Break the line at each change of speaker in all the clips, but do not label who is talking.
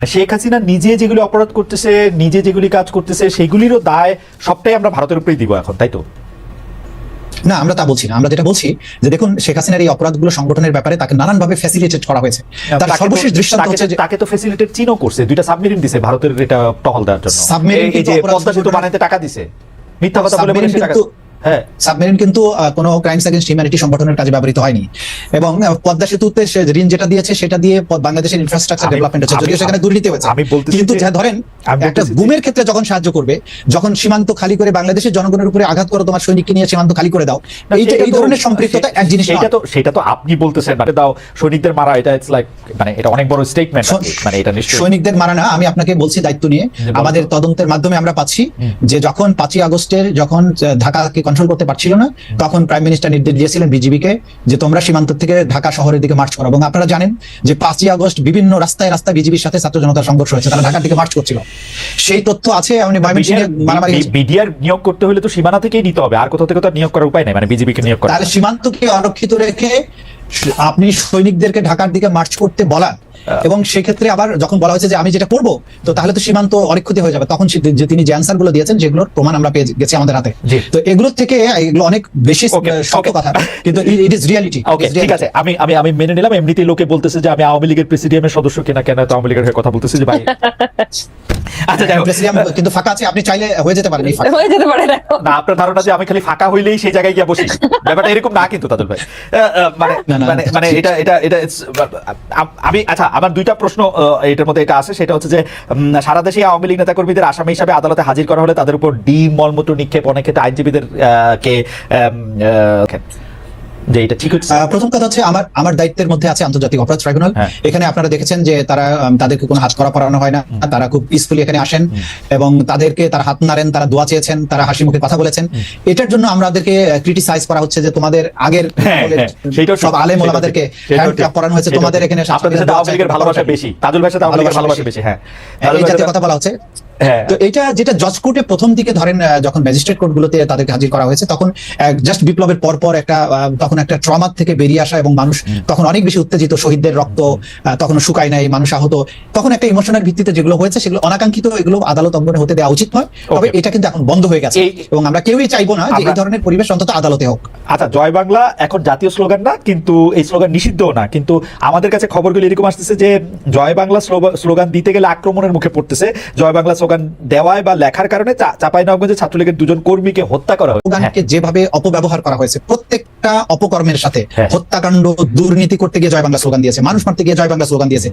শেখ হাসিনা নিজে যেগুলি অপরাধ করতেছে নিজে যেগুলি কাজ করতেছে সেগুলিরও দায় সবটাই আমরা ভারতের উপরেই দিব এখন তাই তো?
না আমরা তা বলছি না। আমরা যেটা বলছি যে দেখুন শেখ হাসিনার এই অপরাধগুলো সংগঠনের ব্যাপারে তাকে নানানভাবে ফ্যাসিলিটেট করা হয়েছে। তার সর্বশেষ দৃষ্টান্ত হচ্ছে যে
তাকে তো ফেসিলিটেট চীনও করছে দুইটা সাবমেরিন দিছে ভারতের এটা টহল দেওয়ার জন্য।
সাবমেরিন
এই- যে পদ্মা সেতু বানাইতে টাকা দিছে। মিথ্যা কথা বলে বলে টাকা হ্যাঁ
সাবমেরিন কিন্তু কোনো ক্রাইমস হিউম্যানিটি সংগঠনের কাজে ব্যবহৃত হয়নি। এবং পদ্মা সেতুতে সে ঋণ যেটা দিয়েছে সেটা দিয়ে বাংলাদেশের ইনফ্রাস্ট্রাকচার ডেভেলপমেন্ট হচ্ছে যদিও সেখানে দুর্নীতি হয়েছে।
আমি বলতেছি
কিন্তু
যা
ধরেন একটা ক্ষেত্রে যখন সাহায্য করবে যখন সীমান্ত খালি করে বাংলাদেশের জনগণের উপরে আঘাত করো তোমার সৈনিককে নিয়ে সীমান্ত খালি করে দাও এই যে এই ধরনের সম্পৃক্ততা এক জিনিস
সেটা তো সেটা তো আপনি বলতেছেন মানে দাও সৈনিকদের মারা এটা ইটস লাইক মানে এটা অনেক বড় স্টেটমেন্ট মানে এটা নিশ্চয়ই
সৈনিকদের মারা না আমি আপনাকে বলছি দায়িত্ব নিয়ে। আমাদের তদন্তের মাধ্যমে আমরা পাচ্ছি যে যখন পাঁচই আগস্টের যখন ঢাকাকে কন্ট্রোল করতে পারছিল না। তখন প্রাইম মিনিস্টার নির্দেশ দিয়েছিলেন বিজিবিকে যে তোমরা সীমান্ত থেকে ঢাকা শহরের দিকে মার্চ করো। এবং আপনারা জানেন যে পাঁচই আগস্ট বিভিন্ন রাস্তায় রাস্তায় বিজিবির সাথে ছাত্র জনতার সংঘর্ষ হয়েছে। তারা ঢাকার দিকে মার্চ করছিল। সেই তথ্য আছে মারামারি
বিডিআর নিয়োগ করতে হলে তো সীমানা থেকেই নিতে হবে। আর কোথাও থেকে তো নিয়োগ করার উপায় নাই মানে বিজেপিকে নিয়োগ করা।
তাহলে সীমান্তকে অরক্ষিত রেখে আপনি সৈনিকদেরকে ঢাকার দিকে মার্চ করতে বলা এবং সেক্ষেত্রে আবার যখন বলা হয়েছে যে আমি যেটা করব তো তাহলে তো সীমান্ত অনেক ক্ষতি হয়ে যাবে। তখন যে তিনি যে অ্যান্সারগুলো দিয়েছেন যেগুলোর প্রমাণ আমরা পেয়ে গেছি আমাদের হাতে। তো এগুলোর থেকে এগুলো অনেক বেশি শক্ত কথা। কিন্তু ইট ইজ রিয়ালিটি
ওকে ঠিক আছে। আমি আমি আমি মেনে নিলাম। এমনিতেই লোকে বলতেছে যে আমি আওয়ামী লীগের প্রেসিডিয়ামের সদস্য কিনা কেন তো আওয়ামী লীগের হয়ে কথা বলতেছি যে ভাই আচ্ছা
কিন্তু ফাঁকা আছে আপনি চাইলে হয়ে যেতে পারেন
হয়ে যেতে পারে না
না আপনার ধারণা যে আমি খালি ফাঁকা হইলেই সেই জায়গায় গিয়ে বসি। ব্যাপারটা এরকম না কিন্তু তাদের ভাই। আহ, আহ, মানে
না, না,
মানে মানে এটা এটা এটা আমি আচ্ছা আমার দুইটা প্রশ্ন আহ, এটার মধ্যে এটা আছে সেটা হচ্ছে যে সারা দেশে আওয়ামী লীগ নেতাকর্মীদের আসামি হিসাবে আদালতে হাজির করা হলে তাদের উপর ডিম মলমূত্র নিক্ষেপ অনেক ক্ষেত্রে আইনজীবীদের কে যে এটা ঠিক হচ্ছে?
প্রথম কথা হচ্ছে আমার আমার দায়িত্বের মধ্যে আছে আন্তর্জাতিক অপরাধ ট্রাইব্যুনাল।
হ্যাঁ।
এখানে আপনারা দেখেছেন যে তারা তাদেরকে কোনো হাত করা পড়ানো হয় না। তারা খুব পিসফুলি এখানে আসেন এবং তাদেরকে তারা হাত নাড়েন তারা দোয়া চেয়েছেন তারা হাসি মুখে কথা বলেছেন। এটার জন্য আমাদেরকে ক্রিটিসাইজ করা হচ্ছে যে তোমাদের আগের
হ্যাঁ, হ্যাঁ,
সব আলেম ওলামাদেরকে পড়ানো হয়েছে তোমাদের এখানে।
আপনাদের সাথে ভালোবাসা বেশি তাজুল সাথে ভালোবাসা বেশি। হ্যাঁ
এই জাতীয় কথা বলা হচ্ছে। তো এটা যেটা জজ কোর্টে প্রথম দিকে ধরেন যখন ম্যাজিস্ট্রেট কোর্টগুলোতে তাদেরকে হাজির করা হয়েছে তখন জাস্ট বিপ্লবের পর পর একটা তখন একটা থেকে বেরিয়ে আসা এবং মানুষ তখন অনেক বেশি উত্তেজিত শহীদদের রক্ত তখন শুকায় নাই মানুষ আহত। তখন একটা ইমোশনের ভিত্তিতে যেগুলো হয়েছে সেগুলো অনাকাঙ্ক্ষিত এগুলো আদালত অঙ্গনে হতে দেওয়া উচিত নয়। তবে এটা কিন্তু এখন বন্ধ হয়ে গেছে। এবং আমরা কেউই চাইব না যে এই ধরনের পরিবেশ অন্তত আদালতে হোক।
আচ্ছা জয় বাংলা এখন জাতীয় স্লোগান না কিন্তু এই স্লোগান নিষিদ্ধও না। কিন্তু আমাদের কাছে খবরগুলো এরকম আসতেছে যে জয় বাংলা স্লোগা- স্লোগান দিতে গেলে আক্রমণের মুখে পড়তেছে। জয় বাংলা স্লোগান দেওয়ায় বা লেখার কারণে চাপাইনবগঞ্জে ছাত্রলীগের দুজন কর্মীকে হত্যা করা হয়েছে।
যেভাবে অপব্যবহার করা হয়েছে প্রত্যেকটা অপকর্মের সাথে
হ্যাঁ।
হত্যাকাণ্ড দুর্নীতি করতে গিয়ে জয় বাংলা স্লোগান দিয়েছে মানুষ মারতে গিয়ে জয় বাংলা স্লোগান দিয়েছে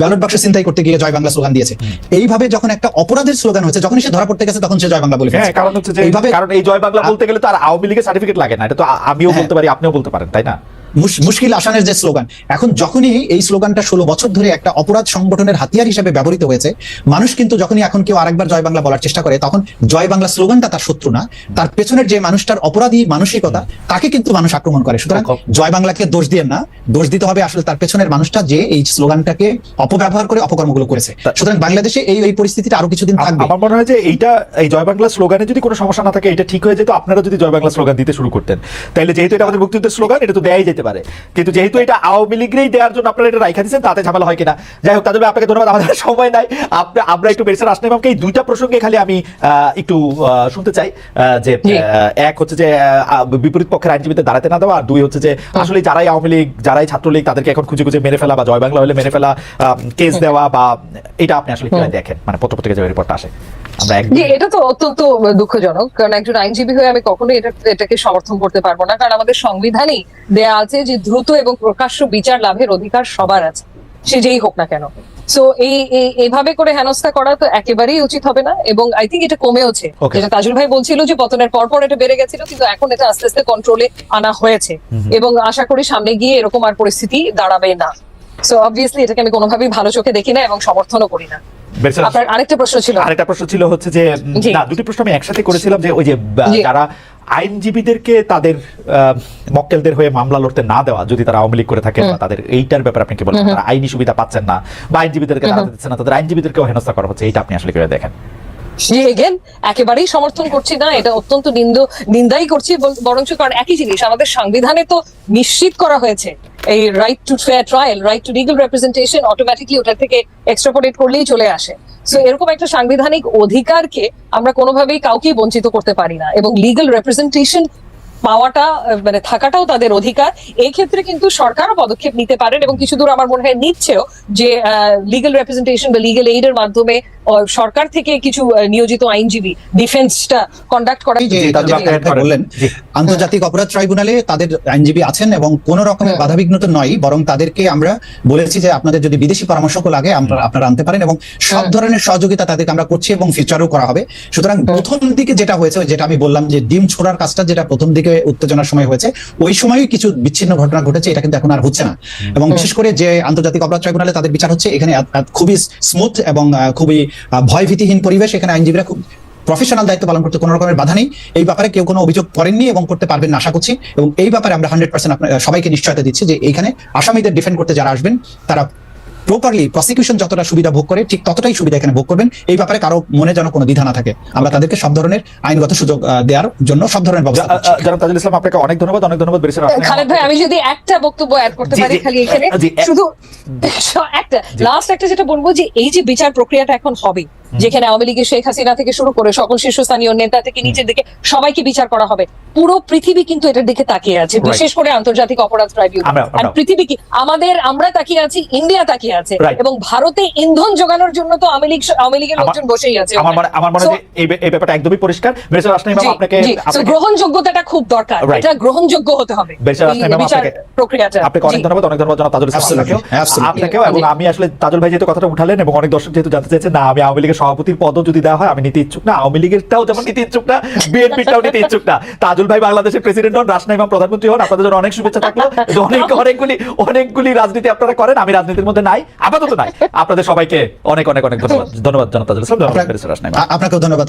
ব্যালট বাক্স চিন্তাই করতে গিয়ে জয় বাংলা স্লোগান দিয়েছে। এইভাবে যখন একটা অপরাধের স্লোগান হচ্ছে যখন সে ধরা পড়তে গেছে তখন সে জয় বাংলা বলে
হ্যাঁ কারণ হচ্ছে যে
এইভাবে
কারণ এই জয় বাংলা বলতে গেলে তো আর আওয়ামী লীগের সার্টিফিকেট লাগে না এটা তো আমিও
হ্যাঁ।
বলতে পারি আপনিও বলতে পারেন তাই না?
মুশকিল আসানের যে স্লোগান এখন যখনই এই স্লোগানটা ষোলো বছর ধরে একটা অপরাধ সংগঠনের হাতিয়ার হিসেবে ব্যবহৃত হয়েছে মানুষ কিন্তু যখনই এখন কেউ আরেকবার জয় বাংলা বলার চেষ্টা করে তখন জয় বাংলা স্লোগানটা তার শত্রু না তার পেছনের যে মানুষটার অপরাধী মানসিকতা তাকে কিন্তু মানুষ আক্রমণ করে। সুতরাং জয় বাংলাকে দোষ দিয়ে না দোষ দিতে হবে আসলে তার পেছনের মানুষটা যে এই স্লোগানটাকে অপব্যবহার করে অপকর্মগুলো করেছে। সুতরাং বাংলাদেশে এই এই পরিস্থিতিটা আরও কিছুদিন থাকবে।
আমার মনে হয় যে এইটা এই জয় বাংলা স্লোগানে যদি কোনো সমস্যা না থাকে এটা ঠিক হয়ে যেত আপনারা যদি জয় বাংলা স্লোগান দিতে শুরু করতেন। তাহলে যেহেতু এটা আমাদের মুক্তিযুদ্ধের স্লোগান এটা তো দেয়াই যেতে। পারে। কিন্তু যেহেতু এটা আওয়ামী লীগেরই দেওয়ার জন্য আপনারা এটা রাইখা দিচ্ছেন তাতে ঝামেলা হয় কিনা? যাই হোক তাদের আপনাকে ধন্যবাদ আমাদের সময় নাই। আপনি আমরা একটু বেরসের আসলে আমাকে এই দুইটা প্রসঙ্গে খালি আমি একটু শুনতে চাই যে এক হচ্ছে যে বিপরীত পক্ষের আইনজীবীদের দাঁড়াতে না দেওয়া আর দুই হচ্ছে যে আসলে যারাই আওয়ামী লীগ যারাই ছাত্রলীগ তাদেরকে এখন খুঁজে খুঁজে মেরে ফেলা বা জয় বাংলা হলে মেরে ফেলা কেস দেওয়া বা এটা আপনি আসলে দেখেন? মানে পত্রপত্রিকা যে রিপোর্টটা আসে। আমরা
জি এটা তো অত্যন্ত দুঃখজনক। কারণ একজন আইনজীবী হয়ে আমি কখনোই এটা এটাকে সমর্থন করতে পারব না। কারণ আমাদের সংবিধানই দেয়া আছে যে দ্রুত এবং প্রকাশ্য বিচার লাভের অধিকার সবার আছে। সে যেই হোক না কেন। সো এই এই- এইভাবে করে হেনস্থা করা তো একেবারেই উচিত হবে না। এবং আই থিঙ্ক এটা কমেওছে. যেটা তাজুল ভাই বলছিল যে পতনের পর পর এটা বেড়ে গেছিল কিন্তু এখন এটা আস্তে আস্তে কন্ট্রোলে আনা হয়েছে। এবং আশা করি সামনে গিয়ে এরকম আর পরিস্থিতি দাঁড়াবে না। সো অবভিয়াসলি এটাকে আমি কোনোভাবেই ভালো চোখে দেখি না এবং সমর্থনও করি না। আরেকটা প্রশ্ন ছিল।
আরেকটা প্রশ্ন ছিল হচ্ছে যে না দুটি প্রশ্ন আমি একসাথে করেছিলাম যে ওই যে যারা আইনজীবীদেরকে তাদের মক্কেলদের হয়ে মামলা লড়তে না দেওয়া যদি তারা আওয়ামী লীগ করে থাকেন বা তাদের এইটার ব্যাপারে আপনি কি বলবেন তারা আইনি সুবিধা পাচ্ছেন না বা আইনজীবীদেরকে দাঁড়াতে দিচ্ছে না তাদের আইনজীবীদেরকেও হেনস্থা করা হচ্ছে এইটা আপনি আসলে কীভাবে দেখেন?
যে এগেন একেবারেই সমর্থন করছি না এটা অত্যন্ত নিন্দ নিন্দাই করছি বরঞ্চ কারণ একই জিনিস আমাদের সংবিধানে তো নিশ্চিত করা হয়েছে এই right to fair trial right to legal representation automatically ওটার থেকে এক্সট্রাপোরেট করলেই চলে আসে। সো এরকম একটা সাংবিধানিক অধিকারকে আমরা কোনোভাবেই কাউকেই বঞ্চিত করতে পারি না এবং লিগাল রিপ্রেজেন্টেশন পাওয়াটা মানে থাকাটাও তাদের অধিকার। এই ক্ষেত্রে কিন্তু সরকারও পদক্ষেপ নিতে পারেন এবং কিছু দূর আমার মনে হয় নিচ্ছেও যে লিগাল রিপ্রেজেন্টেশন বা লিগাল এইডের মাধ্যমে সরকার থেকে কিছু নিয়োজিত আইনজীবী ডিফেন্সটা কন্ডাক্ট করা।
বললেন। আন্তর্জাতিক অপরাধ ট্রাইব্যুনালে তাদের আইনজীবী আছেন এবং কোন রকমের
হুম।
বাধাবিঘ্ন তো নয় বরং তাদেরকে আমরা বলেছি যে আপনাদের যদি বিদেশি পরামর্শক লাগে আমরা- আপনারা আনতে পারেন এবং সব ধরনের সহযোগিতা তাদেরকে আমরা করছি এবং ফিউচারও করা হবে। সুতরাং প্রথম দিকে যেটা হয়েছে যেটা আমি বললাম যে ডিম ছোড়ার কাজটা যেটা প্রথম দিকে উত্তেজনার সময় হয়েছে ওই সময়ই কিছু বিচ্ছিন্ন ঘটনা ঘটেছে এটা কিন্তু এখন আর হচ্ছে না। এবং বিশেষ করে যে আন্তর্জাতিক অপরাধ ট্রাইব্যুনালে তাদের বিচার হচ্ছে এখানে খুবই স্মুথ এবং খুবই ভয়ভীতিহীন পরিবেশ এখানে আইনজীবীরা খুব প্রফেশনাল দায়িত্ব পালন করতে কোনো রকমের বাধা নেই। এই ব্যাপারে কেউ কোনো অভিযোগ করেননি এবং করতে পারবেন না আশা করছি। এবং এই ব্যাপারে আমরা হান্ড্রেড পার্সেন্ট সবাইকে নিশ্চয়তা দিচ্ছি যে এইখানে আসামিদের ডিফেন্ড করতে যারা আসবেন তারা প্রপারলি প্রসিকিউশন যতটা সুবিধা ভোগ করে ঠিক ততটাই সুবিধা এখানে ভোগ করবেন। এই ব্যাপারে কারও মনে যেন কোনো দ্বিধা না থাকে। আমরা তাদেরকে সব ধরনের আইনগত সুযোগ দেওয়ার জন্য সব ধরনের
তাজুল ইসলাম আপনাকে অনেক ধন্যবাদ অনেক ধন্যবাদ
খালেদ ভাই আমি যদি একটা বক্তব্য অ্যাড করতে পারি খালি এখানে? শুধু একটা লাস্ট একটা যেটা বলব যে এই যে বিচার প্রক্রিয়াটা এখন হবে যেখানে আওয়ামী লীগের শেখ হাসিনা থেকে শুরু করে সকল শীর্ষস্থানীয় নেতা থেকে নিচের দিকে সবাইকে বিচার করা হবে। পুরো পৃথিবী কিন্তু এটার দিকে তাকিয়ে আছে বিশেষ করে আন্তর্জাতিক অপরাধ ট্রাইব্যুনাল পৃথিবী কি আমাদের আমরা তাকিয়ে আছি ইন্ডিয়া তাকিয়ে আছে। এবং ভারতে ইন্ধন যোগানোর জন্য তো আওয়ামী লীগ আওয়ামী লীগের লোকজন বসেই আছে
আমার মনে আমার মনে হয় এই ব্যাপারটা একদমই পরিষ্কার। বেরিসার আসনাই ম্যাম আপনাকে
গ্রহণযোগ্যতাটা খুব দরকার. এটা গ্রহণযোগ্য হতে হবে এই
আসনাই ম্যাম
বিচার
আপনাকে-
প্রক্রিয়াটা।
আপনাকে অনেক ধন্যবাদ অনেক ধন্যবাদ জনাব তাজুল আপনাকেও। এবং আমি আসলে তাজুল ভাই যেহেতু কথাটা উঠালেন এবং অনেক দর্শক যেহেতু জানতে চাইছেন না আমি আওয়ামী লীগের সভাপতির পদও যদি দেওয়া হয় আমি নিতে ইচ্ছুক না। আওয়ামী লীগেরটাও যেমন নিতে ইচ্ছুক না বিএনপিটাও নিতে ইচ্ছুক না। তাজুল ভাই বাংলাদেশের প্রেসিডেন্ট হন রাজনাই ইমাম প্রধানমন্ত্রী হন আপনাদের জন্য অনেক শুভেচ্ছা থাকল। অনেক অনেকগুলি অনেকগুলি রাজনীতি আপনারা করেন আমি রাজনীতির মধ্যে নাই আপাতত নাই। আপনাদের সবাইকে অনেক অনেক অনেক ধন্যবাদ। ধন্যবাদ
জনতা আপনাকেও
ধন্যবাদ।